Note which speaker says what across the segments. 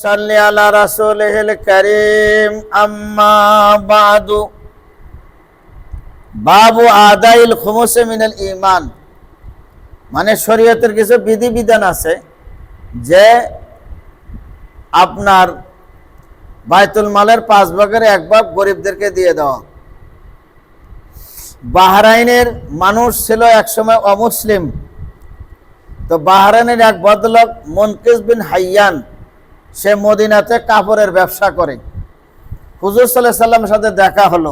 Speaker 1: صل على رسوله الكريم أما بعد বাবু আদাইল খুমসে মিনাল ইমান মানে শরীয়তের কিছু বিধি বিধান আছে যে আপনার বাইতুল মালের পাঁচ ভাগের এক ভাগ গরিবদেরকে দিয়ে দেওয়া বাহরাইনের মানুষ ছিল একসময় অমুসলিম তো বাহরাইনের এক ভদ্রলোক মনকিস বিন হাইয়ান সে মদিনাতে কাপড়ের ব্যবসা করে। হুজুর সাল্লাহ সাল্লামের সাথে দেখা হলো।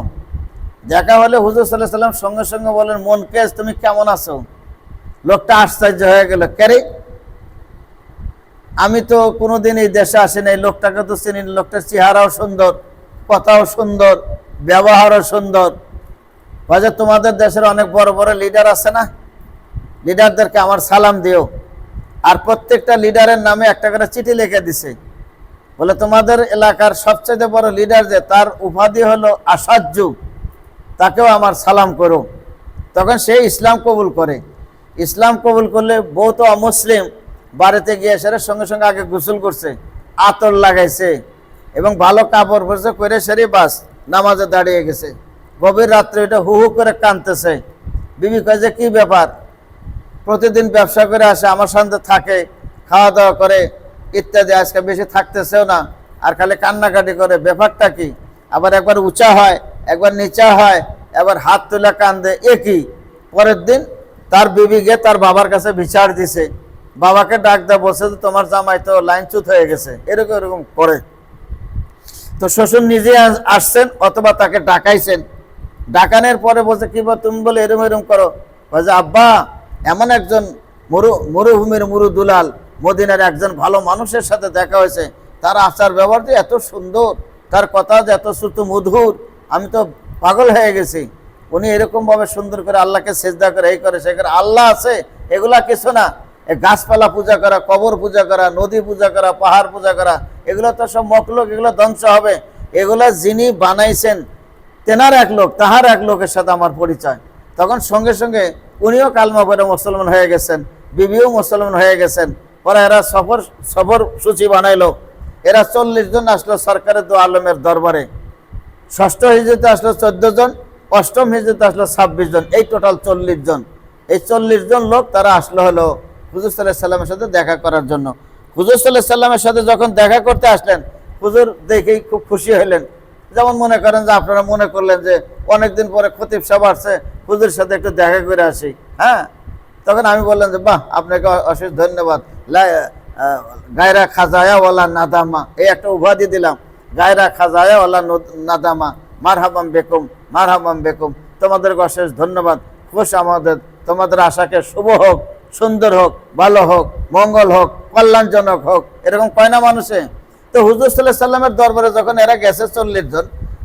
Speaker 1: দেখা হলে হুজুর সাল্লাহ সাল্লাম সঙ্গে সঙ্গে বলেন মনকেশ তুমি কেমন আছো? লোকটা আশ্চর্য হয়ে গেল কেরে আমি তো কোনোদিন এই দেশে আসি নাই। লোকটাকে তো চিনি লোকটার চেহারাও সুন্দর, কথাও সুন্দর, ব্যবহারও সুন্দর। বাজে তোমাদের দেশের অনেক বড় বড় লিডার আছে না? লিডারদেরকে আমার সালাম দিও। আর প্রত্যেকটা লিডারের নামে একটা করে চিঠি লিখে দিছে। বলে, তোমাদের এলাকার সবচেয়ে বড় লিডার যে, তার উপাধি হলো আসাজ্য তাকেও আমার সালাম করো। তখন সে ইসলাম কবুল করে। ইসলাম কবুল করলে বউ তো অমুসলিম, বাড়িতে গিয়ে সেরে সঙ্গে সঙ্গে আগে গোসল করছে, আতর লাগাইছে এবং ভালো কাপড় পরছে করে সেরে বাস, নামাজে দাঁড়িয়ে গেছে। গভীর রাত্রে এটা হু হু করে কাঁদতেছে। বিবি কয় যে, কী ব্যাপার? প্রতিদিন ব্যবসা করে আসে, আমার সঙ্গে থাকে খাওয়া দাওয়া করে ইত্যাদি, আজকে বেশি থাকতেছেও না। আর খালি কান্নাকাটি করে, ব্যাপারটা কি? আবার একবার উঁচা হয়, একবার নিচা হয়, এবার হাত তুলে কান্দে একই পরের দিন তার বিবি গিয়ে তার বাবার কাছে বিচার দিছে। বাবাকে ডাক দেয় বলছে যে, তোমার জামাই তো লাইনচ্যুত হয়ে গেছে। এরকম এরকম করে। তো শ্বশুর নিজে আসছেন, অথবা তাকে ডাকাইছেন। ডাকানোর পরে বলছে, কি বা তুমি বলে এরম এরম করো? বলছে, আব্বা, এমন একজন মরু মরুভূমির মুরু দুলাল মদিনার একজন ভালো মানুষের সাথে দেখা হয়েছে। তার আচার ব্যবহার যে এত সুন্দর, তার কথা যে এত শ্রুত মধুর, আমি তো পাগল হয়ে গেছি। উনি এরকম ভাবে সুন্দর করে আল্লাহকে সেজদা করে, এই করে, সে করে। আল্লাহ আছে, এগুলা কিছু না। গাছপালা পূজা করা, কবর পূজা করা, নদী পূজা করা, পাহাড় পূজা করা, এগুলো তো সব মকলোক, এগুলো ধ্বংস হবে। এগুলো যিনি বানাইছেন, তেনার এক লোক, তাহার এক লোকের সাথে আমার পরিচয়। তখন সঙ্গে সঙ্গে উনিও কালমা পরে মুসলমান হয়ে গেছেন, বিবিও মুসলমান হয়ে গেছেন। পরে এরা সফর সফর সূচি বানাইলো। এরা চল্লিশ জন আসলো সরকারের দু আলমের দরবারে। ষষ্ঠ হিজড়িতে আসলো চোদ্দ জন, অষ্টম হিজড়িতে আসলো ছাব্বিশ জন, এই টোটাল চল্লিশ জন। এই চল্লিশ জন লোক তারা আসলো হলো হুজুর সাল্লাহ সাল্লামের সাথে দেখা করার জন্য। হুজুর সাল্লাহ সাল্লামের সাথে যখন দেখা করতে আসলেন, হুজুর দেখেই খুব খুশি হলেন যেমন মনে করেন যে আপনারা মনে করলেন যে অনেকদিন পরে খতিব সাহেব আসছে হুজুর সাথে একটু দেখা করে আসি। হ্যাঁ? তখন আমি বললাম যে, বাহ, আপনাকে অশেষ ধন্যবাদ। গায়রা খাজায়া ওয়ালা নাদামা। এই একটা উপাধি দিলাম। গায়রা খাজায়া নদ- নাদামা। মারহাবাম বেকুম মারহাবাম বেকুম। তোমাদেরকে অশেষ ধন্যবাদ। খুশ আমাদের। তোমাদের আশাকে শুভ হোক, সুন্দর হোক, ভালো হোক, মঙ্গল হোক, কল্যাণজনক হোক। এরকম কয় না মানুষে? তো হুজুর সাল্লাহ সাল্লামের দরবারে যখন এরা গেছে চল্লিশ জন,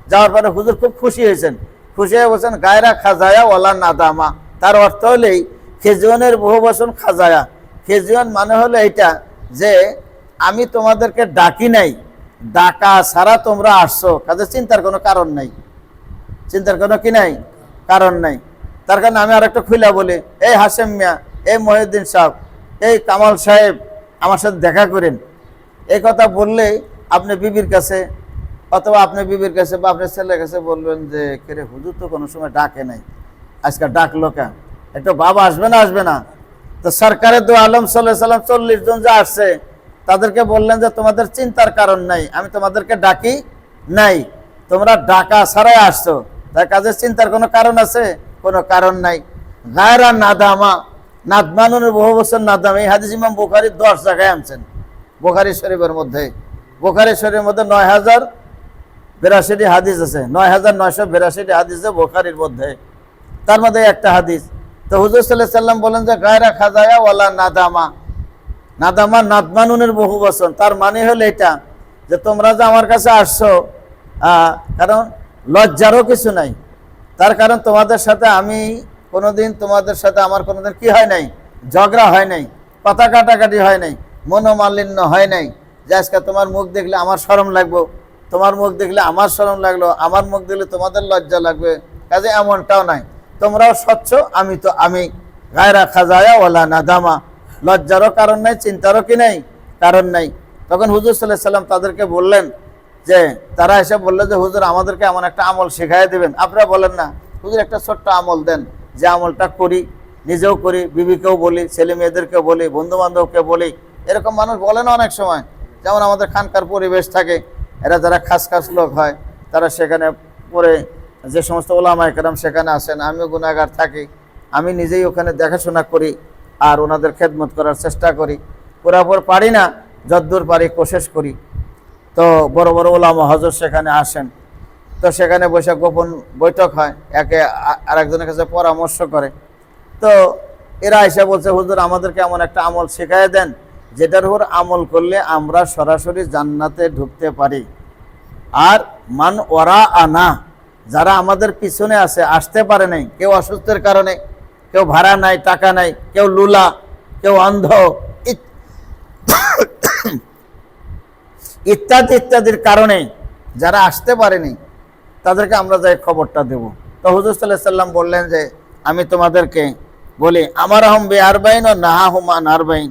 Speaker 1: যাওয়ার পরে হুজুর খুব খুশি হয়েছেন। খুশি হয়ে বলছেন, গায়রা খাজায়া ওলা নাদামা। তার অর্থ হলেই খেজুয়ানের বহু বচন খাজায়া। খেজুয়ান মানে হলো এইটা যে, আমি তোমাদেরকে ডাকি নাই, ডাকা ছাড়া তোমরা আসছো। কাজে চিন্তার কোনো কারণ নাই। চিন্তার কোনো কি নাই? কারণ নাই। তার কারণে আমি আর একটা খুলে বলি, এই হাসেম মিয়া, এই মহিউদ্দিন সাহেব, এই কামাল সাহেব, আমার সাথে দেখা করেন। এই কথা বললেই আপনি বিবির কাছে অথবা আপনি বিবির কাছে বা আপনার ছেলের কাছে বলবেন যে কেরে হুজুর তো কোনো সময় ডাকে নাই। আজকে ডাকলো কেন একটু বাবা আসবে না আসবে না। তো সরকারের দু আলম সাল্লাহ সাল্লাম চল্লিশ জন যে আসছে, তাদেরকে বললেন যে তোমাদের চিন্তার কারণ নাই, আমি তোমাদেরকে ডাকি নাই। তোমরা ডাকা ছাড়াই আসছো। তাই কাজের চিন্তার কোনো কারণ আছে? কোনো কারণ নাই। গায়রা নাদামা, নাদমানুনের বহু বছর নাদাম, এই হাদিস ইমাম বুখারি দশ জায়গায় আনছেন। বোখারি শরীফের মধ্যে। বোখারি শরীফের মধ্যে নয় হাজার বিরাশিটি হাদিস আছে, নয় হাজার নয়শো বিরাশিটি হাদিস আছে বোখারির মধ্যে। তার মধ্যে একটা হাদিস তো হুজুর সাল্লাহ সাল্লাম বলেন যে, গায়রা খাজায়া ওয়ালা নাদামা। নাদামা নাদমানুনের বহু বচন। তার মানে হলো এটা যে, তোমরা যে আমার কাছে আসছো কারণ লজ্জারও কিছু নাই। তার কারণ তোমাদের সাথে আমি কোনোদিন, তোমাদের সাথে আমার কোনোদিন কি হয় নাই? ঝগড়া হয় নাই পাতা কাটাকাটি হয় নাই, মনোমালিন্য হয় নাই। যে, আজকে তোমার মুখ দেখলে আমার শরম লাগবো, তোমার মুখ দেখলে আমার শরম লাগল, আমার মুখ দেখলে তোমাদের লজ্জা লাগবে। কাজে এমনটাও নাই। তোমরাও স্বচ্ছ, আমি তো আমি গায়রা খাজায়া ওলা নাদামা। লজ্জারও কারণ নাই, চিন্তারও কি নাই? কারণ নাই। তখন হুজুর সাল্লাহ সাল্লাম তাদেরকে বললেন যে, তারা এসে বলল যে, হুজুর, আমাদেরকে এমন একটা আমল শেখাই দেবেন। আপনারা বলেন না। হুজুর, একটা ছোট্ট আমল দেন। যে আমলটা করি, নিজেও করি, বিবিকেও বলি, ছেলে মেয়েদেরকে বলি বন্ধু বান্ধবকে বলি। এরকম মানুষ বলে না অনেক সময়। যেমন আমাদের খানকার পরিবেশ থাকে, এরা যারা খাস খাস লোক হয়, তারা সেখানে পরে যে সমস্ত ওলামা একরাম সেখানে আসেন, আমিও গুণাগার থাকি, আমি নিজেই ওখানে দেখাশোনা করি আর ওনাদের খেদমত করার চেষ্টা করি। পুরাপুর পারি না, যদ্দূর পারি কোশেশ করি। তো বড় বড় ওলামা হজর সেখানে আসেন। তো সেখানে বসে গোপন বৈঠক হয়, একে আরেকজনের কাছে পরামর্শ করে। তো এরা এসে বলছে, হুজুর, আমাদেরকে এমন একটা আমল শেখায় দেন, যেটার উপর আমল করলে আমরা সরাসরি জান্নাতে ঢুকতে পারি। আর মান ওরা আনা যারা আমাদের পিছনে আছে, আসতে পারে নাই, কেউ অসুস্থের কারণে, কেউ ভাড়া নাই, টাকা নাই, কেউ লুলা, কেউ অন্ধ, ইত- ইত্যাদি ইত্যাদির কারণে যারা আসতে পারেনি তাদেরকে আমরা যাই খবরটা দেব। তো হুজুর সাল্লাহ সাল্লাম বললেন যে, আমি তোমাদেরকে বলি আমার আহম বে আরবাইন ও নাহা হুমান আরবাইন।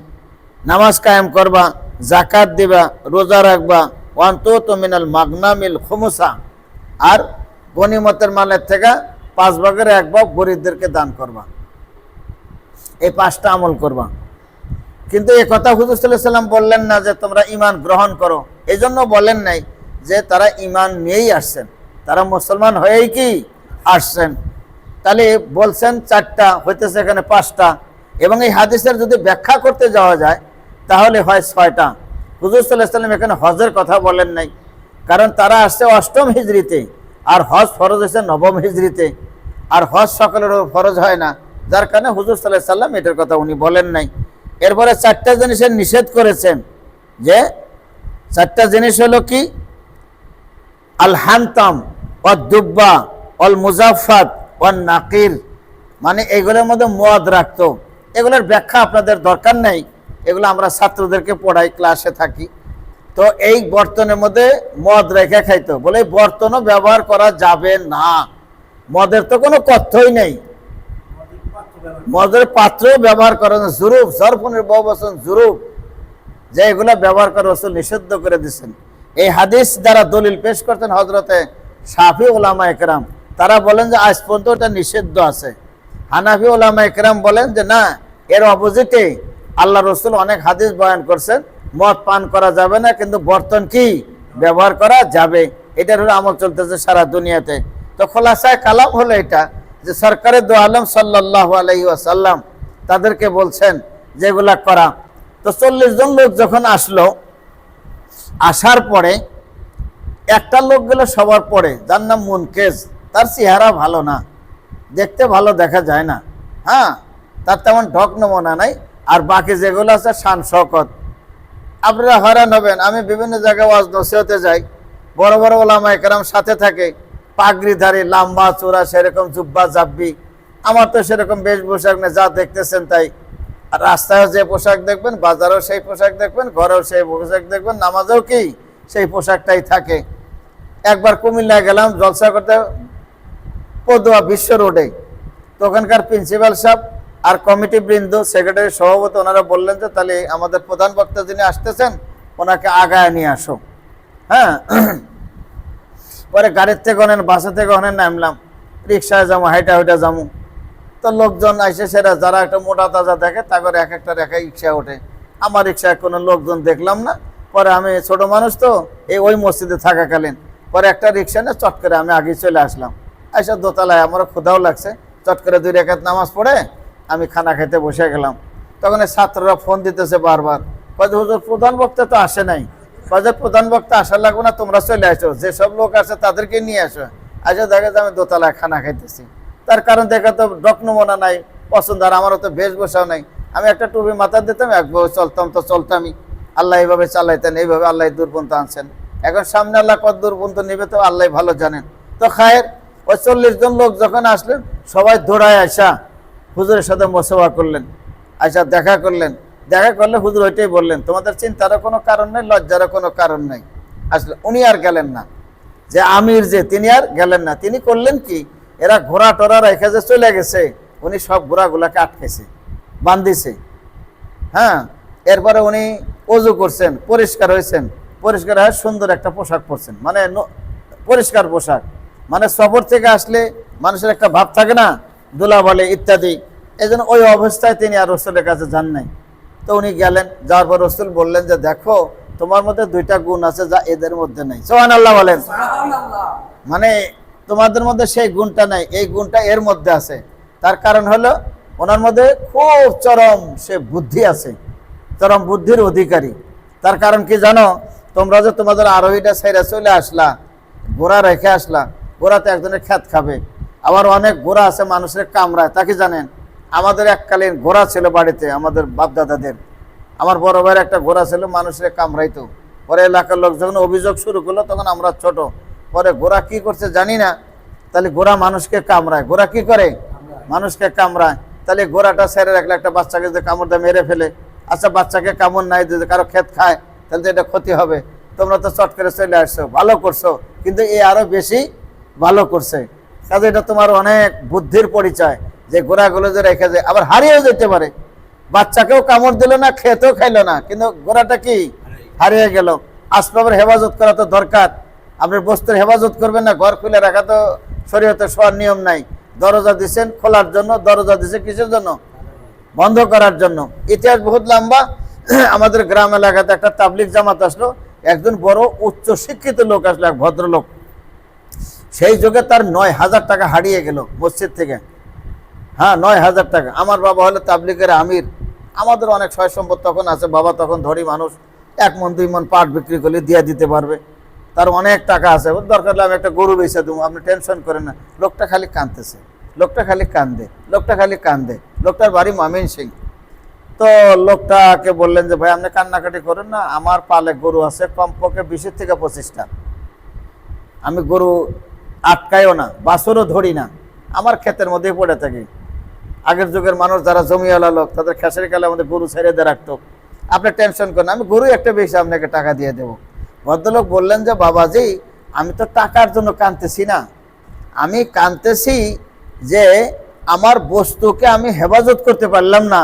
Speaker 1: নামাজ কায়েম করবা জাকাত দিবা, রোজা রাখবা ওয়ান্ত মিনাল মাগনামিল খুমুসা। আর গনিমতের মালের থেকে পাঁচ ভাগের এক ভাগ গরিবদেরকে দান করবা। এই পাঁচটা আমল করবা। কিন্তু এ কথা হুজুর সাল্লাম বললেন না যে তোমরা ইমান গ্রহণ করো। এই জন্য বলেন নাই যে তারা ইমান নিয়েই আসছেন। তারা মুসলমান হয়েই কি আসছেন? তাহলে বলছেন চারটা, হইতেছে এখানে পাঁচটা। এবং এই হাদিসের যদি ব্যাখ্যা করতে যাওয়া যায়, তাহলে হয় ছয়টা। হুজুর সাল্লাহ সাল্লাম এখানে হজের কথা বলেন নাই। কারণ তারা আসছে অষ্টম হিজড়িতে। আর হজ ফরজ হয়েছে নবম হিজড়িতে। আর হজ সকলের ফরজ হয় না। যার কারণে হুজুর সাল্লাহ সাল্লাম এটার কথা উনি বলেন নাই। এরপরে চারটা জিনিসের নিষেধ করেছেন যে, চারটা জিনিস হলো কি? আল হান্তাম ও দুব্বা অল মুজাফাত ও নাকির। মানে এগুলোর মধ্যে মদ রাখতো। এগুলোর ব্যাখ্যা আপনাদের দরকার নেই। এগুলো আমরা ছাত্রদেরকে পড়াই, ক্লাসে থাকি। তো এই বর্তনের মধ্যে মদ রেখে খাইতো। বলে বর্তনও ব্যবহার করা যাবে না। মদের তো কোনো তথ্যই নেই। মদের পাত্র ব্যবহার করেন জুরুপ সরফুনের বছর জুরুপ যে এগুলা ব্যবহার করে রসুল নিষিদ্ধ করে দিচ্ছেন এই হাদিস যারা দলিল পেশ করতেন হজরতে সাফি ওলামা একরাম। তারা বলেন যে আজ পর্যন্ত এটা নিষিদ্ধ আছে। হানাফি ওলামা একরাম বলেন যে না, এর অপোজিটে আল্লাহ রসুল অনেক হাদিস বয়ান করছেন। মদ পান করা যাবে না, কিন্তু বর্তন কি ব্যবহার করা যাবে? এটার হলো আমল চলতেছে সারা দুনিয়াতে। তো খোলাসায় কালাম হলো এটা, যে সরকারের দো আলম সাল্লাহ আলহি আসাল্লাম তাদেরকে বলছেন যেগুলা করা। তো চল্লিশ জন লোক যখন আসলো, আসার পরে একটা লোক গেল সবার পরে, যার নাম মুনকেজ। তার চেহারা ভালো না, দেখতে ভালো দেখা যায় না। হ্যাঁ তার তেমন ঢক নমুনা নাই, আর বাকি যেগুলো আছে শান শকত আপনারা হয়রান হবেন। আমি বিভিন্ন জায়গায় ওয়াজ নসিহতে যাই। বড় বড় ওলামা একরাম সাথে থাকে। পাগড়িধারী, লাম্বা চূড়া, সেরকম জুব্বা, জাব্বি। আমার তো সেরকম বেশ পোশাক নেই, যা দেখতেছেন তাই। রাস্তায় যে পোশাক দেখবেন, বাজারেও সেই পোশাক দেখবেন, ঘরেও সেই পোশাক দেখবেন, নামাজেও কি সেই পোশাকটাই থাকে। একবার কুমিল্লায় গেলাম জলসা করতে পদুয়া বিশ্ব রোডে। তো ওখানকার প্রিন্সিপাল সাহেব আর কমিটি বৃন্দ, সেক্রেটারি, সভাপতি, ওনারা বললেন যে, তাহলে আমাদের প্রধান বক্তা যিনি আসতেছেন, ওনাকে আগায় নিয়ে আসো। হ্যাঁ? পরে গাড়ির থেকে অনেন বাসা থেকে অনেন, নামলাম। রিক্সায় যাব, হাইটা হাইটা যাব। তো লোকজন আসে সেরা, যারা একটা মোটা তাজা দেখে তারপরে এক একটা রেখা রিক্সা ওঠে। আমার রিক্সায় কোনো লোকজন দেখলাম না। পরে আমি ছোট মানুষ তো এই ওই মসজিদে থাকাকালীন। পরে একটা রিক্সা নিয়ে চট করে আমি আগে চলে আসলাম। এসে দোতলায়, আমারও ক্ষুধাও লাগছে। চট করে দুই রেখাত নামাজ পড়ে আমি খানা খেতে বসে গেলাম। তখন ছাত্ররা ফোন দিতেছে বারবার। কয়ে হুজুর, প্রধান বক্তা তো আসে নাই। কয়ে প্রধান বক্তা আসার লাগবে না, তোমরা চলে আসো। যেসব লোক আছে তাদেরকে নিয়ে আসো। আসে দেখে যে আমি দোতলায় খানা খাইতেছি। তার কারণ দেখে তো ডক নমুনা নাই, পছন্দ। আর আমারও তো বেশভূষাও নাই। আমি একটা টুপি মাথা দিতাম একভাবে চলতাম তো চলতামই। আল্লাহ এইভাবে চালাইতেন, এইভাবে আল্লাহ দুর্বন্ত আনছেন। এখন সামনে আল্লাহ কত দূরপন্ত নেবে তো আল্লাহ ভালো জানেন। তো খায়ের, ওই চল্লিশ জন লোক যখন আসলেন, সবাই দৌড়ায় আসা। হুজুরের সাথে মোসেবা করলেন আচ্ছা দেখা করলেন। দেখা করলে হুজুর ওইটাই বললেন, তোমাদের চিন্তারও কোনো কারণ নেই, লজ্জারও কোনো কারণ নেই। আসলে উনি আর গেলেন না। যে আমির যে, তিনি আর গেলেন না। তিনি করলেন কি, এরা ঘোড়া টোরা রেখে যে চলে গেছে, উনি সব ঘোড়াগুলাকে আটকেছে, বান্ধিছে। হ্যাঁ এরপরে উনি অজু করছেন, পরিষ্কার হয়েছেন। পরিষ্কার হয়ে সুন্দর একটা পোশাক পরছেন। মানে পরিষ্কার পোশাক। মানে সফর থেকে আসলে মানুষের একটা ভাব থাকে না দোলা বলে ইত্যাদি। এই জন্য ওই অবস্থায় তিনি আর রসুলের কাছে যান নাই। তো উনি গেলেন যাওয়ার পর রসুল বললেন যে দেখো তোমার মধ্যে দুইটা গুণ আছে যা এদের মধ্যে নেই। সোহান আল্লাহ বলেন মানে তোমাদের মধ্যে সেই গুণটা নাই এই গুণটা এর মধ্যে আছে। তার কারণ হলো ওনার মধ্যে খুব চরম সে বুদ্ধি আছে চরম বুদ্ধির অধিকারী। তার কারণ কি জানো? তোমরা যে তোমাদের আরোহীটা ছেড়ে চলে আসলা গোড়া রেখে আসলা গোড়াতে একজনের খ্যাত খাবে। আবার অনেক গোড়া আছে, মানুষের কামড়ায় তাকে জানেন? আমাদের এককালীন ঘোড়া ছিল বাড়িতে, আমাদের বাপদাদাদের। আমার বড় ভাইয়ের একটা ঘোড়া ছিল, মানুষের কামড়াইতো। পরে এলাকার লোক যখন অভিযোগ শুরু করল, তখন আমরা ছোট। পরে ঘোড়া কি করছে জানি না, তাহলে ঘোড়া মানুষকে কামড়ায়। ঘোড়া কি করে? মানুষকে কামড়ায়। তাহলে ঘোড়াটা ছেড়ে রাখলে একটা বাচ্চাকে যদি কামড় দিয়ে মেরে ফেলে আচ্ছা বাচ্চাকে কামড় নাই যদি কারও ক্ষেত খায়, তাহলে তো এটা ক্ষতি হবে। তোমরা তো চট করে চলে আসছো, ভালো করছ, কিন্তু এ আরও বেশি ভালো করছে। কাজে এটা তোমার অনেক বুদ্ধির পরিচয় যে ঘোড়াগুলো যে রেখে যায় আবার হারিয়েও যেতে পারে। বাচ্চাকেও কামড় দিল না, খেতেও খাইলো না, কিন্তু গোড়াটা কি? হারিয়ে গেল। আসবাবের হেফাজত করা তো দরকার। আপনি বস্তুর হেফাজত করবেন না, ঘর খুলে রাখা তো শরীয়তে সবার নিয়ম নাই। দরজা দিচ্ছেন খোলার জন্য, দরজা দিছে কিসের জন্য? বন্ধ করার জন্য। ইতিহাস বহুত লম্বা। আমাদের গ্রাম এলাকাতে একটা তাবলিক জামাত আসলো, একজন বড় উচ্চ শিক্ষিত লোক আসলো, এক ভদ্রলোক। সেই যুগে তার নয় হাজার টাকা হারিয়ে গেল মসজিদ থেকে। হ্যাঁ নয় হাজার টাকা। আমার বাবা হলো তাবলিকের আমির। আমাদের অনেক সয় সম্পদ তখন আছে। বাবা তখন ধরি মানুষ। এক মন, দুই মন পাট বিক্রি করলে দিয়ে দিতে পারবে। তার অনেক টাকা আছে। দরকার হলে আমি একটা গরু বেচে দেবো। আপনি টেনশন করেন না। লোকটা খালি কাঁদতেছে। লোকটা খালি কান্দে। লোকটা খালি কান্দে। লোকটার বাড়ি মামিন সিং তো লোকটাকে বললেন যে, ভাই, আপনি কান্নাকাটি করেন না। আমার পালে গরু আছে। কমপক্ষে বিশের থেকে পঁচিশটা। আমি গরু আটকাইও না, বাছরও ধরি না, আমার ক্ষেতের মধ্যেই পড়ে থাকি। আগের যুগের মানুষ যারা জমিওয়ালা লোক, তাদের খেসের কালে আমাদের গরু ছেড়ে দিয়ে রাখতো। আপনি টেনশন করেন আমি গরু একটা বেশি আপনাকে টাকা দিয়ে দেবো। ভদ্রলোক বললেন যে, বাবাজি, আমি তো টাকার জন্য কাঁদতেছি না। আমি কাঁদতেছি যে, আমার বস্তুকে আমি হেফাজত করতে পারলাম না।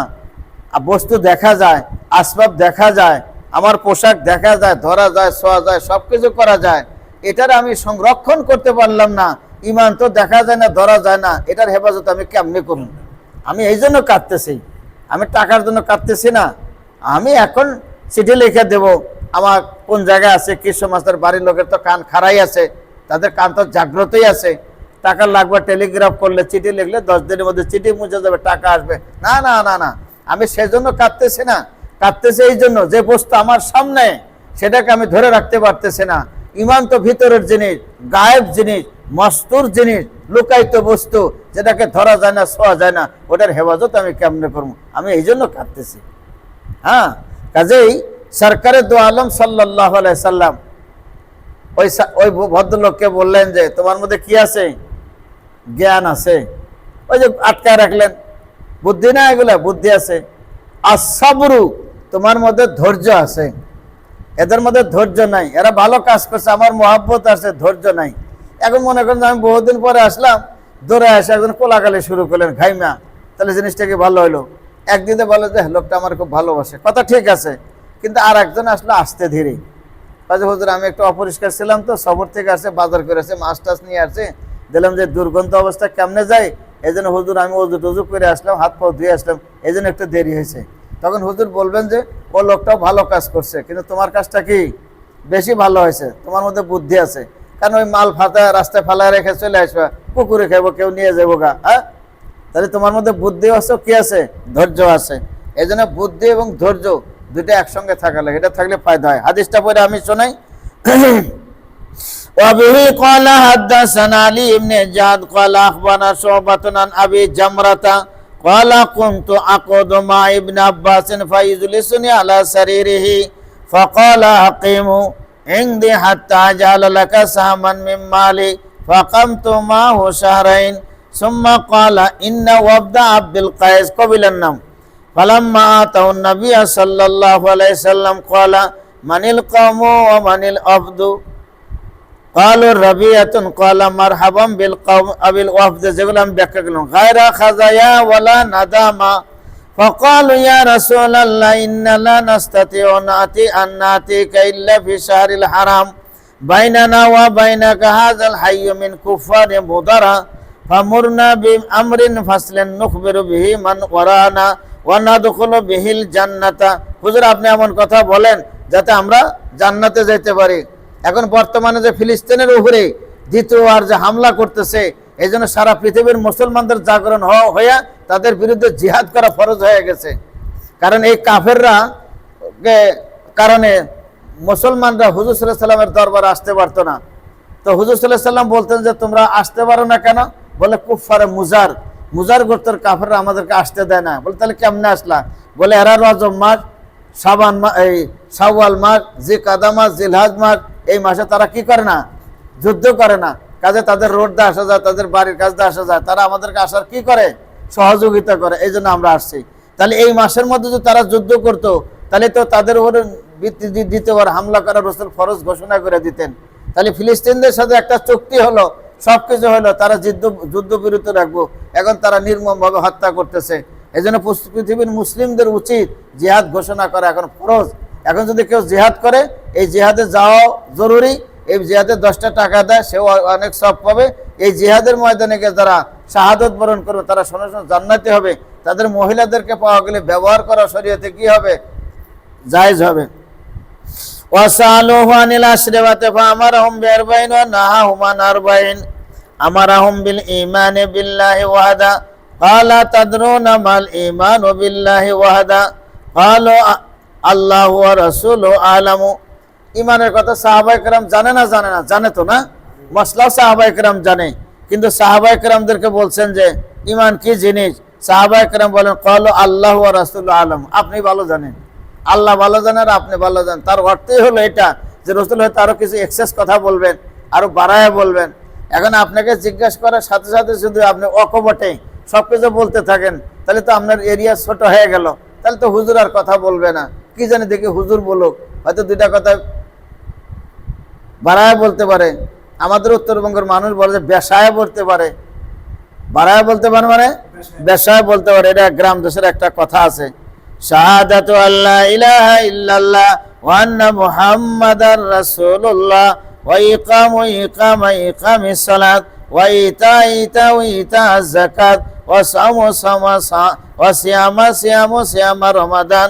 Speaker 1: বস্তু দেখা যায়, আসবাব দেখা যায়, আমার পোশাক দেখা যায়, ধরা যায় ছোঁয়া যায় সব কিছু করা যায়। এটার আমি সংরক্ষণ করতে পারলাম না। ইমান তো দেখা যায় না, ধরা যায় না। এটার হেফাজত আমি কেমনি করুন আমি এই জন্য কাঁদতেছি। আমি টাকার জন্য কাঁদতেছি না। আমি এখন চিঠি লিখে দেব। আমার কোন জায়গায় আছে কৃষ্ণ মাস্টার বাড়ির লোকের তো কান খারাই আছে, তাদের কান তো জাগ্রতই আছে। টাকা লাগবে, টেলিগ্রাফ করলে চিঠি লিখলে দশ দিনের মধ্যে চিঠি মুছে যাবে, টাকা আসবে। না না না না। আমি সেজন্য কাঁদতেছি না। কাঁদতেছি এই জন্য যে বস্তু আমার সামনে, সেটাকে আমি ধরে রাখতে পারতেছি না। ইমান তো ভিতরের জিনিস, গায়েব জিনিস, মস্তুর জিনিস, লুকায়িত বস্তু, যেটাকে ধরা যায় না, ছোঁয়া যায় না, ওটার হেফাজত আমি কেমনে করব? আমি এই জন্য কাঁদতেছি। হ্যাঁ কাজেই সরকারের দো আলম সাল্লাহ সাল্লাম, ওই ওই ভদ্রলোককে বললেন যে, তোমার মধ্যে কি আছে? জ্ঞান আছে। ওই যে আটকায় রাখলেন, বুদ্ধি না এগুলা, বুদ্ধি আছে। আসাবরু তোমার মধ্যে ধৈর্য আছে। এদের মধ্যে ধৈর্য নাই। এরা ভালো কাজ করছে, আমার মহাব্বত আছে, ধৈর্য নাই। এখন মনে করেন আমি বহুদিন পরে আসলাম, দৌড়ে আসে একজন কোলাকালি শুরু করলেন, ঘাইমা, তাহলে জিনিসটা কি ভালো হলো একদিনে বলে যে, লোকটা আমার খুব ভালোবাসে। কথা ঠিক আছে, কিন্তু আর একজন আসলো আসতে ধীরে। কাজে হুজুর, আমি একটু অপরিষ্কার ছিলাম তো, সবর থেকে আসে, বাজার করে আসে, মাছ টাছ নিয়ে আসে। দিলাম যে, দুর্গন্ধ অবস্থা কেমনে যায়? এই জন্য হুজুর, আমি ওজু টজু করে আসলাম হাত পাও ধুয়ে আসলাম। এই জন্য একটু দেরি হয়েছে। তখন হুজুর বলবেন যে ও লোকটাও ভালো কাজ করছে কিন্তু তোমার কাজটা কি বেশি ভালো হয়েছে তোমার মধ্যে বুদ্ধি আছে কারণ ওই মাল ফাতা রাস্তায় ফালায় রেখে চলে আসবে কুকুরে খাবো কেউ নিয়ে যাবো গা হ্যাঁ তাহলে তোমার মধ্যে বুদ্ধি আছে কি আছে ধৈর্য আছে এই জন্য বুদ্ধি এবং ধৈর্য দুটো একসঙ্গে থাকা লাগে এটা থাকলে ফায়দা হয় হাদিসটা পরে আমি শোনাই وبه قال حدثنا علي بن جاد قال اخبرنا شعبة عن ابي جمرة قال كنت اقعد مع ابن عباس فيجلسني على سريره فقال اقيموا عندي حتى اجعل لك سهما من مالي فقمت معه شهرين ثم قال ان وفد عبد القيس قبل النوم فلما اتوا النبي صلى الله عليه وسلم قال من القوم ومن العبد قالوا ربيعة قال مرحبا بالقوم أبي الوفد যেগুলো আমি ব্যাখ্যা করলাম غير خزايا ولا ندامة فقالوا يا رسول الله إن لا نستطيع أن نأتي أن نأتيك إلا في شهر الحرام بيننا وبينك هذا الحي من كفار مضرا فمرنا بأمر فصل نخبر به من ورانا وندخل به الجنة হুজুর আপনি এমন কথা বলেন যাতে আমরা জান্নাতে যেতে পারি এখন বর্তমানে যে ফিলিস্তিনের উপরে দ্বিতীয়বার যে হামলা করতেছে, এই জন্য সারা পৃথিবীর মুসলমানদের জাগরণ হইয়া তাদের বিরুদ্ধে জিহাদ করা ফরজ হয়ে গেছে। কারণ এই কাফেররা কারণে মুসলমানরা হুজুর সাল্লামের দরবারে আসতে পারতো না। তো হুজুর সাল্লাহ সাল্লাম বলতেন যে, তোমরা আসতে পারো না কেন? বলে কুফারে মুজার। মুজার গোত্রের কাফেররা আমাদেরকে আসতে দেয় না। বলে, তাহলে কেমনে আসলা? বলে, এরা রজব মাস সাবান মাস এই সাওয়াল মাস জি কাদা মাস জিলহাজ মাস এই মাসে তারা কি করে না? যুদ্ধ করে না। কাজে তাদের রোড দিয়ে আসা যায়, তাদের বাড়ির কাজ দিয়ে আসা যায়। তারা আমাদেরকে আসার কি করে? সহযোগিতা করে। এই জন্য আমরা আসছি। তাহলে এই মাসের মধ্যে যদি তারা যুদ্ধ করত, তাহলে তো তাদের দ্বি- দ্বিতীয়বার হামলা করার রসুল ফরজ ঘোষণা করে দিতেন। তাহলে ফিলিস্তিনদের সাথে একটা চুক্তি হলো, সবকিছু হলো, তারা যুদ্ধ যুদ্ধ বিরত রাখব। এখন তারা নির্মমভাবে হত্যা করতেছে। এই জন্য পৃথিবীর মুসলিমদের উচিত জিহাদ ঘোষণা করা এখন ফরজ। এখন যদি কেউ জিহাদ করে এই জিহাদে যাওয়া জরুরি এই জিহাদে দশটা টাকা দেয় সেও অনেক সব পাবে এই জিহাদের ময়দানে গিয়ে যারা শাহাদত বরণ করবে তারা শোনো শোনো জান্নাতি হবে তাদের মহিলাদেরকে পাওয়া গেলে ব্যবহার করা শরীয়তে কি হবে জায়েজ হবে وسألوه عن الأشربة فأمرهم بأربعين ونهاهم عن أربعين أمرهم بالإيمان بالله وحده قال تدرون ما الإيمان بالله وحده قالوا আল্লাহ রসুল ও আলামু। ইমানের কথা সাহাবাইকরাম জানে না জানে না, জানে তো না? মশলা সাহাবাই সাহাবাইকরাম জানে। কিন্তু সাহাবাইকরামদেরকে বলছেন যে ইমান কি জিনিস? সাহাবাইকরাম বলেন, কল আল্লাহ রসুল আলম। আপনি ভালো জানেন। আল্লাহ ভালো জানেন আর আপনি ভালো জানেন। তার অর্থই হলো এটা যে রসুল হয়তো আরও কিছু এক্সেস কথা বলবেন আরও বাড়ায় বলবেন। এখন আপনাকে জিজ্ঞেস করার সাথে সাথে শুধু আপনি অকপটে সব কিছু বলতে থাকেন, তাহলে তো আপনার এরিয়া ছোট হয়ে গেল। তাহলে তো হুজুর আর কথা বলবে না। কি জানি দেখি হুজুর বলুক হয়তো দুইটা কথা বাড়ায় বলতে পারে। আমাদের উত্তরবঙ্গের মানুষ বলে যে বেসায় বলতে পারে। বাড়ায় বলতে পারে মানে? বেসায়। বলতে পারে। এটা গ্রাম দেশের একটা কথা আছে। শাহাদাতু আল্লাহ ইলাহা ইল্লাল্লাহ ওয়া আন্না মুহাম্মাদার রাসূলুল্লাহ ওয়া ইকামু ইকামা ইকামিস সালাত ওয়া ইতা ইতা ইতা যাকাত ওয়া সামু সামা ওয়া সিয়ামা সিয়ামু সিয়ামা রমাদান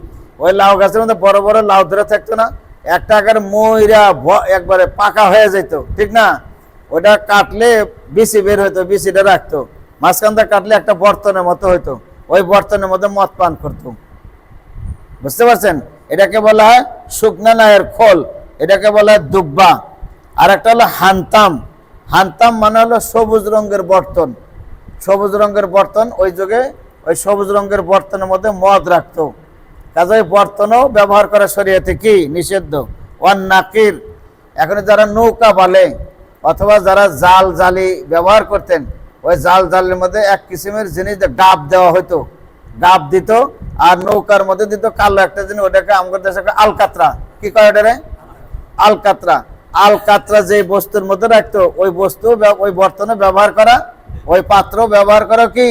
Speaker 1: ওই লাউ গাছের মধ্যে বড় বড় লাউ ধরে থাকতো না। একটা আকার ময়রা একবারে পাকা হয়ে যেত ঠিক না? ওটা কাটলে বিসি বের হইতো বিসিটা রাখতো। মাঝখানটা কাটলে একটা বর্তনের মতো হইতো। ওই বর্তনের মধ্যে মদ পান করতো। বুঝতে পারছেন? এটাকে বলা হয় শুকনা নায়ের খোল, এটাকে বলা হয় দুব্বা। আর একটা হলো হান্তাম। হান্তাম মানে হলো সবুজ রঙের বর্তন। সবুজ রঙের বর্তন, ওই যুগে ওই সবুজ রঙের বর্তনের মধ্যে মদ রাখতো। কাজে বর্তনও ব্যবহার করা শরীয়তে কি? নিষিদ্ধ। ওয়ান নাকির। এখন যারা নৌকা বলে অথবা যারা জাল জালি ব্যবহার করতেন, ওই জাল জালের মধ্যে এক কিসিমের জিনিস ডাব দেওয়া হতো ডাব দিত আর নৌকার মধ্যে দিত কালো একটা জিনিস, ওটাকে আমাদের দেশে আলকাতরা। কি কয় ওটারে আলকাতরা। আলকাতরা যে বস্তুর মধ্যে রাখতো, ওই বস্তু ওই বর্তনে ব্যবহার করা, ওই পাত্র ব্যবহার করা কি?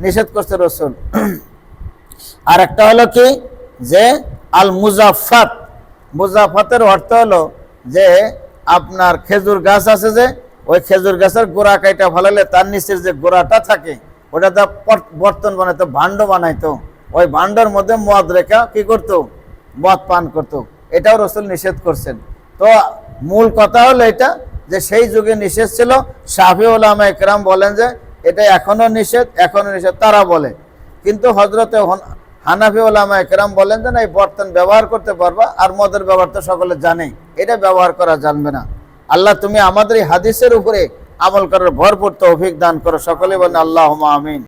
Speaker 1: নিষেধ করছে রসুল। আর একটা হলো কি? যে আল মুজাফাত মুজাফাতের অর্থ হলো যে আপনার খেজুর গাছ আছে যে, ওই খেজুর গাছের গোড়া কাইটা ফেলালে তার নিচের যে গোড়াটা থাকে ওটা তো বর্তন বানাইতো, ভাণ্ড বানাইতো। ওই ভাণ্ডর মধ্যে মদ রেখা কি করতো? মদ পান করতো। এটাও রসুল নিষেধ করছেন। তো মূল কথা হলো এটা যে সেই যুগে নিষেধ ছিল। শাফি ওলামা একরাম বলেন যে, এটা এখনও নিষেধ এখনও নিষেধ, তারা বলে। কিন্তু হজরতে হানাফি ওলামা একরাম বলেন যে না, এই বর্তন ব্যবহার করতে পারবা আর মদের ব্যবহার তো সকলে জানে এটা ব্যবহার করা জানবে না। আল্লাহ তুমি আমাদের এই হাদিসের উপরে আমল করার ভরপুর তো অভিজ্ঞান করো। সকলে বলেন আল্লাহ আমিন।